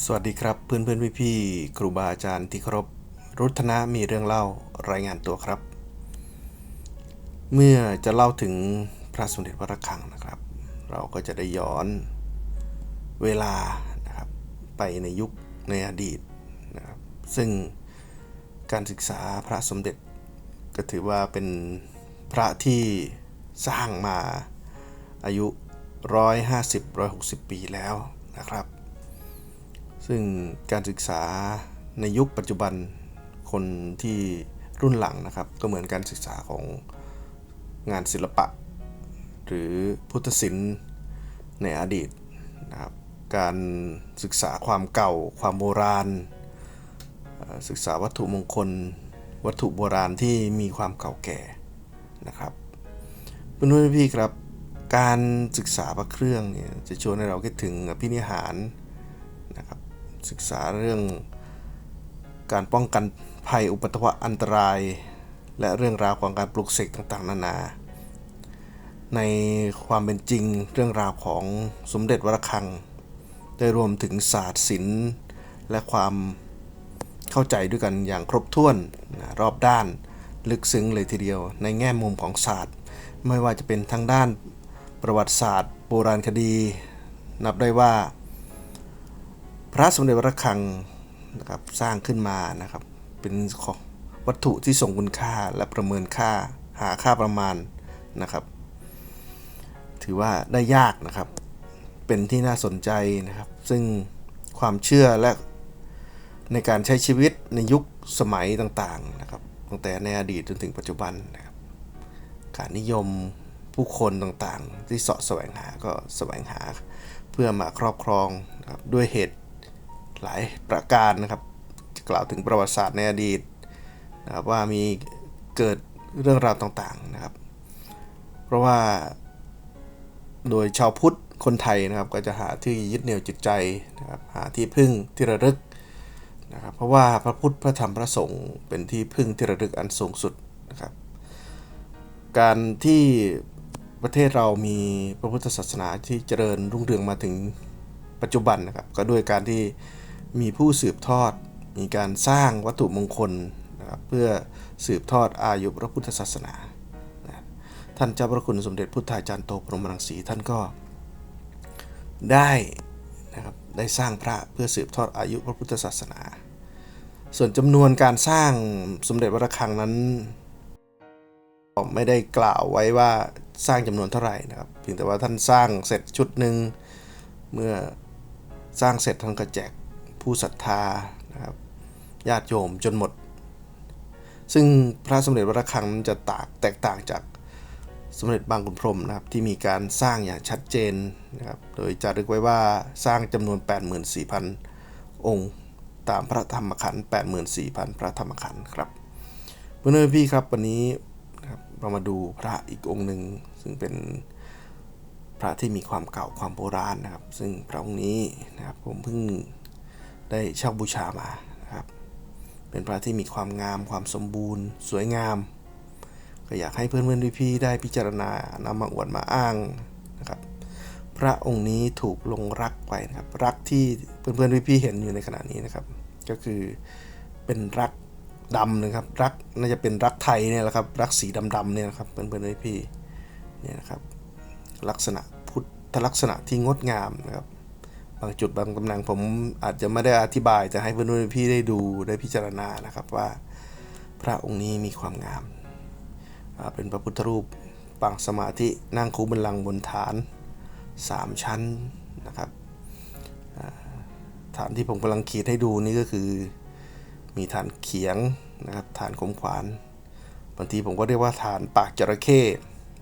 สวัสดีครับเพื่อนเพื่อนพี่พี่ๆครูบาอาจารย์ที่เคารพรุทนะมีเรื่องเล่ารายงานตัวครับ เมื่อจะเล่าถึงพระสมเด็จพระระฆังนะครับ เราก็จะได้ย้อนเวลานะครับไปในยุคในอดีตนะครับซึ่งการศึกษาพระสมเด็จก็ถือว่าเป็นพระที่สร้างมาอายุ 150-160 ปีแล้วนะครับ ซึ่งการศึกษาในยุคปัจจุบันคนที่รุ่นหลังนะครับ ก็เหมือนการศึกษาของงานศิลปะ หรือพุทธศิลป์ในอดีตนะครับการศึกษาความเก่า ความโบราณ ศึกษาวัตถุมงคล วัตถุโบราณที่มีความเก่าแก่นะครับเพื่อนๆพี่ครับ การศึกษาพระเครื่องเนี่ยจะชวนให้เราคิดถึงอภินิหาร ศึกษาเรื่องการป้องกันภัยอุปัตวะอันตราย และเรื่องราวของการปลุกเสกต่างๆ นานา ในความเป็นจริงเรื่องราวของสมเด็จวรคัง ได้รวมถึงศาสตร์ศิลป์และความเข้าใจด้วยกันอย่างครบถ้วนนะรอบด้านลึกซึ้งเลยทีเดียว ในแง่มุมของศาสตร์ ไม่ว่าจะเป็นทางด้านประวัติศาสตร์ โบราณคดี นับได้ว่า พระสมเด็จพระระฆังนะครับสร้างขึ้นมานะครับเป็นของวัตถุที่ทรงคุณค่าและประเมินค่าหาค่าประมาณนะครับ ถือว่าได้ยากนะครับ เป็นที่น่าสนใจนะครับ ซึ่งความเชื่อและในการใช้ชีวิตในยุคสมัยต่างๆนะครับตั้งแต่ในอดีตจนถึงปัจจุบันนะครับการนิยมผู้คนต่างๆ ที่เสาะแสวงหาก็แสวงหาเพื่อมาครอบครองนะครับด้วยเหตุ หลายประการนะครับกล่าวถึงประวัติศาสตร์ในอดีตนะครับว่ามีเกิดเรื่องราวต่างๆนะครับ เพราะว่าโดยชาวพุทธคนไทยนะครับก็จะหาที่ยึดเหนี่ยวจิตใจนะครับหาที่พึ่งที่ระลึกนะครับเพราะว่าพระพุทธพระธรรมพระสงฆ์เป็นที่พึ่งที่ระลึกอันสูงสุดนะครับการที่ประเทศเรามีพระพุทธศาสนาที่เจริญรุ่งเรืองมาถึงปัจจุบันนะครับก็ด้วยการที่ มีผู้สืบทอด มีการสร้างวัตถุมงคลนะครับเพื่อสืบทอดอายุพระพุทธศาสนานะท่านเจ้าพระคุณสมเด็จพุทธาจารย์โตพรหมรังสีท่านก็ได้นะครับได้สร้างพระเพื่อสืบทอดอายุพระพุทธศาสนา ส่วนจำนวนการสร้างสมเด็จพระระฆังนั้นไม่ได้กล่าวไว้ว่าสร้างจำนวนเท่าไหร่นะครับเพียงแต่ว่าท่านสร้างเสร็จชุดหนึ่งเมื่อสร้างเสร็จท่านก็แจก ผู้ศรัทธานะครับญาติโยมจนหมด ซึ่งพระสมเด็จพระระฆังจะตากแตกต่างจากสมเด็จบางขุนพรมนะครับที่มีการสร้างอย่างชัดเจนนะครับโดยจารึกไว้ว่าสร้างจำนวน 84,000 องค์ ตามพระธรรมขันธ์84,000 พระธรรมขันธ์ครับเพื่อนๆพี่ครับวันนี้นรเรามาดูพระอีกองค์หนึ่งซึ่งเป็นพระที่มีความเก่าความโบราณนะครับ ซึ่งพระองค์นี้นะครับผมเพิ่ง ได้เช่าบูชามานะครับ เป็นพระที่มีความงามความสมบูรณ์ สวยงาม ก็อยากให้เพื่อนๆพี่ๆได้พิจารณานำมาอวดมาอ้างนะครับ พระองค์นี้ถูกลงรักไว้นะครับ รักที่เพื่อนๆพี่ๆเห็นอยู่ในขณะนี้นะครับ ก็คือเป็นรักดำนะครับ รักน่าจะเป็นรักไทยเนี่ยแหละครับ รักสีดำๆเนี่ยนะครับเพื่อนๆพี่ๆเนี่ยนะครับ ลักษณะพุทธลักษณะที่งดงามนะครับ บางจุดบางตำแหน่งผมอาจจะไม่ได้อธิบายแต่ให้เพื่อนๆพี่ได้ดูได้พิจารณานะครับว่าพระองค์นี้มีความงาม เป็นพระพุทธรูปปางสมาธินั่งคูบันลังบนฐาน 3 ชั้นนะครับฐานที่ผมกำลังขีดให้ดูนี่ก็คือมีฐานเขียงนะครับฐานคมขวานบางทีผมก็เรียกว่าฐานปากจระเข้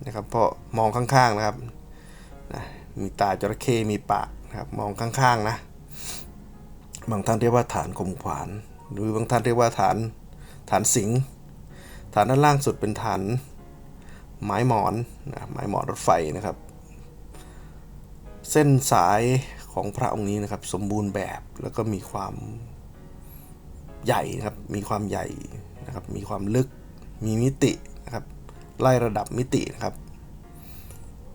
นะครับเพราะมองข้างๆนะครับนะมีตาจระเข้มีปาก ครับมองข้างๆนะ บางท่านเรียกว่าฐานคมขวานหรือบางท่านเรียกว่าฐานฐานสิงฐานด้านล่างสุดเป็นฐานไม้หมอนนะไม้หมอนรถไฟนะครับ เส้นสายของพระองค์นี้นะครับ สมบูรณ์แบบแล้วก็มีความใหญ่นะครับ มีความใหญ่นะครับ มีความลึก มีมิตินะครับ ไล่ระดับมิตินะครับ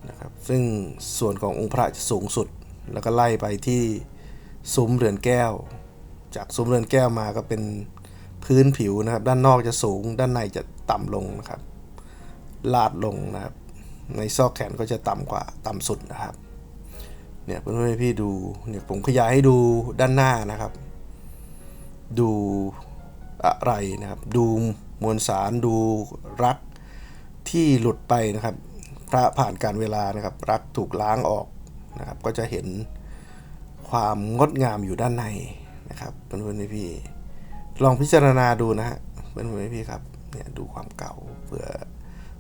นะครับ ซึ่งส่วนขององค์พระจะสูงสุด แล้วก็ไล่ไปที่ซุ้มเรือนแก้ว จากซุ้มเรือนแก้วมาก็เป็นพื้นผิวนะครับ ด้านนอกจะสูง ด้านในจะต่ำลงนะครับ ลาดลงนะครับ ในซอกแขนก็จะต่ำกว่าต่ำสุดนะครับ เนี่ยเพื่อนๆพี่ดูเนี่ยผมขยายให้ดูด้านหน้านะครับ ดูอะไรนะครับ ดูมวลสารดูรักที่หลุดไปนะครับ พระผ่านการเวลานะครับ รักถูกล้างออก นะครับก็จะเห็นความงดงามอยู่ด้านในนะครับเพื่อนๆพี่ลองพิจารณาดูนะฮะเพื่อนๆพี่ครับเนี่ยดูความเก่าเพื่อ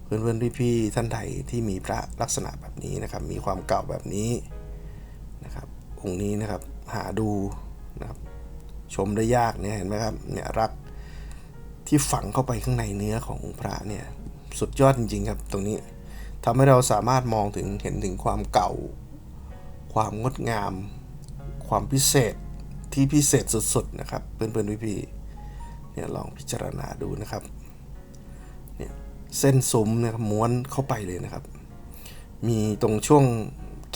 เพื่อนๆพี่ๆท่านใดที่มีพระลักษณะแบบนี้นะครับ มีความเก่าแบบนี้นะครับองค์นี้นะครับหาดูนะครับชมได้ยากเนี่ยเห็นไหมครับเนี่ยรักที่ฝังเข้าไปข้างในเนื้อขององค์พระเนี่ยสุดยอดจริงๆครับตรงนี้ทำให้เราสามารถมองถึงเห็นถึงความเก่า ความงดงาม ความพิเศษที่พิเศษสุดๆนะครับเพื่อนๆพี่ๆเนี่ยลองพิจารณาดูนะครับเนี่ยเส้นซุ้มเนี่ยครับม้วนเข้าไปเลยนะครับ มีตรงช่วง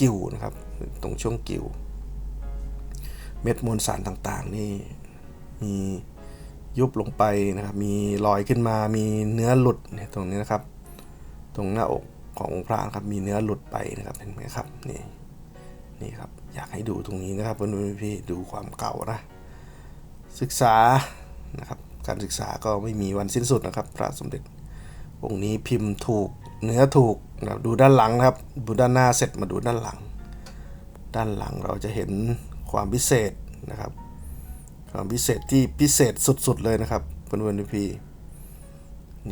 กิ่วนะครับ ตรงช่วงกิ่วเม็ดมวลสารต่างๆนี่มียุบลงไปนะครับ มีรอยขึ้นมา มีเนื้อหลุดเนี่ยตรงนี้นะครับ ตรงหน้าอกขององค์พระนะครับ มีเนื้อหลุดไปนะครับ เห็นไหมครับ นี่ นี่ครับ อยากให้ดูตรงนี้นะครับเพื่อนๆพี่ดูความเก่านะ ศึกษานะครับ การศึกษาก็ไม่มีวันสิ้นสุดนะครับ พระสมเด็จองค์นี้พิมพ์ถูกเนื้อถูกนะดูด้านหลังนะครับ ดูด้านหน้าเสร็จมาดูด้านหลัง ด้านหลังเราจะเห็นความพิเศษนะครับ ความพิเศษที่พิเศษสุดๆเลยนะครับเพื่อนๆพี่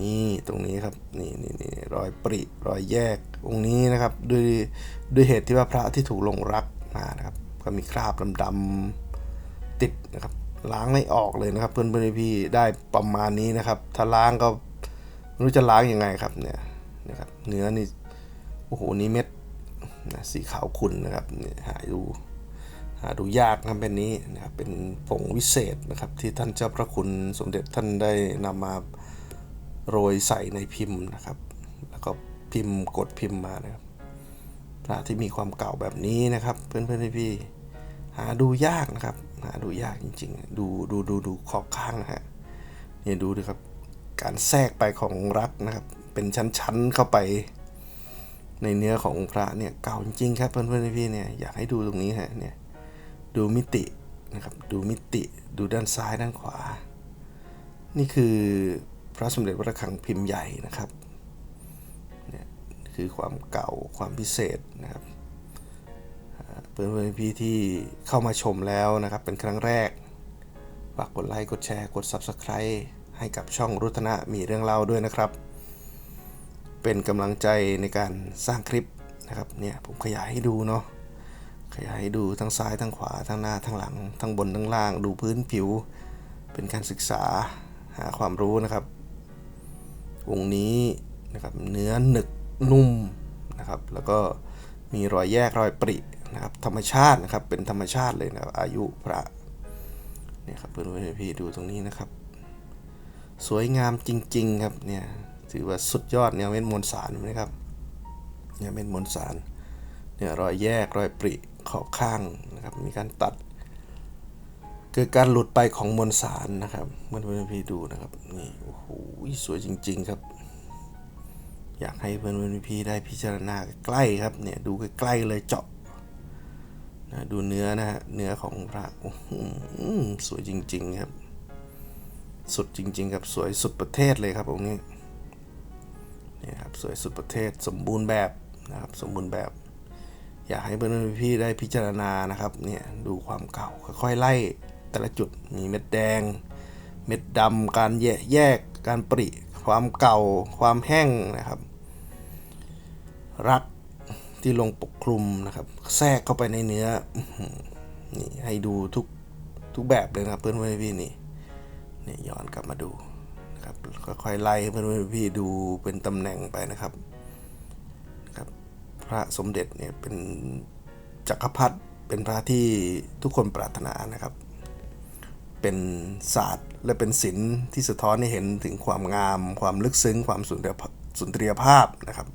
นี่ตรงนี้ครับนี่นี่นี่รอยปริรอยแยกองค์นี้นะครับด้วยด้วยเหตุที่ว่าพระที่ถูกลงรักมานะครับ ก็มีคราบดำๆติดนะครับ ล้างไม่ออกเลยนะครับ เพื่อนๆพี่ๆได้ประมาณนี้นะครับ ถ้าล้างก็ไม่รู้จะล้างยังไงครับเนี่ยนะครับเนื้อนี่โอ้โหนี่เม็ดนะสีขาวขุ่นนะครับเนี่ยหาดูหาดูยากนะครับเป็นนี้นะครับเป็นผงวิเศษนะครับ ที่ท่านเจ้าพระคุณสมเด็จท่านได้นำมา โรยใส่ในพิมพ์นะครับ แล้วก็พิมพ์กดพิมพ์มานะครับพระที่มีความเก่าแบบนี้นะครับ เพื่อนเพื่อนพี่หาดูยากนะครับ หาดูยากจริง ๆ ดูดูดูดูขอบข้างนะฮะเนี่ยดูดิครับการแทรกไปของรักนะครับ เป็นชั้นๆเข้าไป ในเนื้อของพระเนี่ยเก่าจริงๆครับเพื่อนๆพี่เนี่ยอยากให้ดูตรงนี้ฮะเนี่ยดูมิตินะครับ ดูมิติ ดูด้านซ้ายด้านขวา นี่คือ พระสมเด็จพระระฆังพิมพ์ใหญ่นะครับเนี่ยคือความเก่าความพิเศษนะครับอ่าเพื่อนพี่ที่เข้ามาชมแล้วนะครับ เป็นครั้งแรกฝากกดไลค์กดแชร์กด Subscribe ให้กับช่องรุตนะมีเรื่องเล่าด้วยนะครับ เป็นกำลังใจในการสร้างคลิปนะครับเนี่ยผมขยายให้ดูเนาะขยายให้ดูทั้งซ้ายทั้งขวาทั้งหน้าทั้งหลัง ทั้งบนทั้งล่าง ดูพื้นผิว เป็นการศึกษาหาความรู้นะครับ วงนี้นะครับเนื้อหนึกนุ่มนะครับแล้วก็มีรอยแยกรอยปรินะครับธรรมชาตินะครับเป็นธรรมชาติเลยนะครับอายุพระเนี่ยครับเพื่อนๆพี่ดูตรงนี้นะครับ สวยงามจริง ๆ ครับเนี่ยถือว่าสุดยอดเนี่ยเม็ดมวลสารนะครับเนี่ยเม็ดมวลสารเนี่ยรอยแยกรอยปริขอบข้างนะครับมีการตัด เกิดการหลุดไปของมวลสารนะครับเพื่อนๆพี่ดูนะครับนี่โอ้โห สวยจริง ๆ ครับ อยากให้เพื่อนๆพี่ได้พิจารณาใกล้ครับเนี่ยดูใกล้ๆเลยเจาะนะดูเนื้อนะฮะเนื้อของพระสวยจริง ๆ ครับ สุดจริง ๆ ครับสวยสุดประเทศเลยครับองค์นี้นี่ครับสวยสุดประเทศสมบูรณ์แบบนะครับสมบูรณ์แบบ อยากให้เพื่อนพี่ได้พิจารณานะครับเนี่ยดูความเก่าค่อยๆไล่แต่ละจุดมีเม็ดแดง เม็ดดำการแยก การปริ ความเก่า ความแห้งนะครับ รักที่ลงปกคลุมนะครับ แทรกเข้าไปในเนื้อนี่ให้ดูทุกทุกแบบเลยนะครับเพื่อนๆพี่ๆนี่นี่ย้อนกลับมาดูนะครับค่อยๆไล่ให้เพื่อนพี่ดูเป็นตำแหน่งไปนะครับนะครับ พระสมเด็จเนี่ยเป็นจักรพรรดิเป็นพระที่ทุกคนปรารถนานะครับ เป็นศาสตร์ และเป็นศิลป์ที่สะท้อนให้เห็นถึงความงาม ความลึกซึ้ง ความสุนทรียภาสุนทรียภาพนะครับ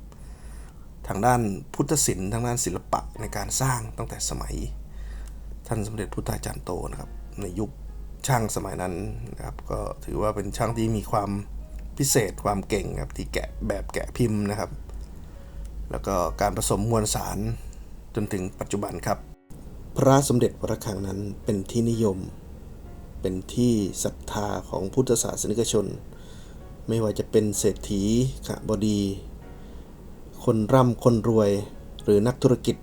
ทางด้านพุทธศิลป์ทางด้านศิลปะในการสร้างตั้งแต่สมัย ท่านสมเด็จพุทธาจารย์โตนะครับ ในยุคช่างสมัยนั้นนะครับ ก็ถือว่าเป็นช่างที่มีความพิเศษความเก่งครับที่แกะแบบแกะพิมพ์นะครับ แล้วก็การผสมมวลสารจนถึงปัจจุบันครับ พระสมเด็จวรคังนั้นเป็นที่นิยม เป็นที่ศรัทธาของพุทธศาสนิกชน ไม่ว่าจะเป็นเศรษฐีขบดี คนร่ำคนรวยหรือนักธุรกิจ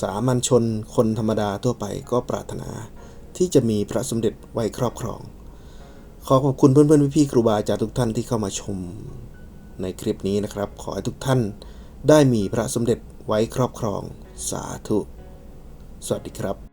สามัญชนคนธรรมดาทั่วไปก็ปรารถนา ที่จะมีพระสมเด็จไว้ครอบครอง ขอขอบคุณเพื่อนๆพี่ๆครูบาอาจารย์ทุกท่านที่เข้ามาชม ในคลิปนี้นะครับ ขอให้ทุกท่านได้มีพระสมเด็จไว้ครอบครอง สาธุ สวัสดีครับ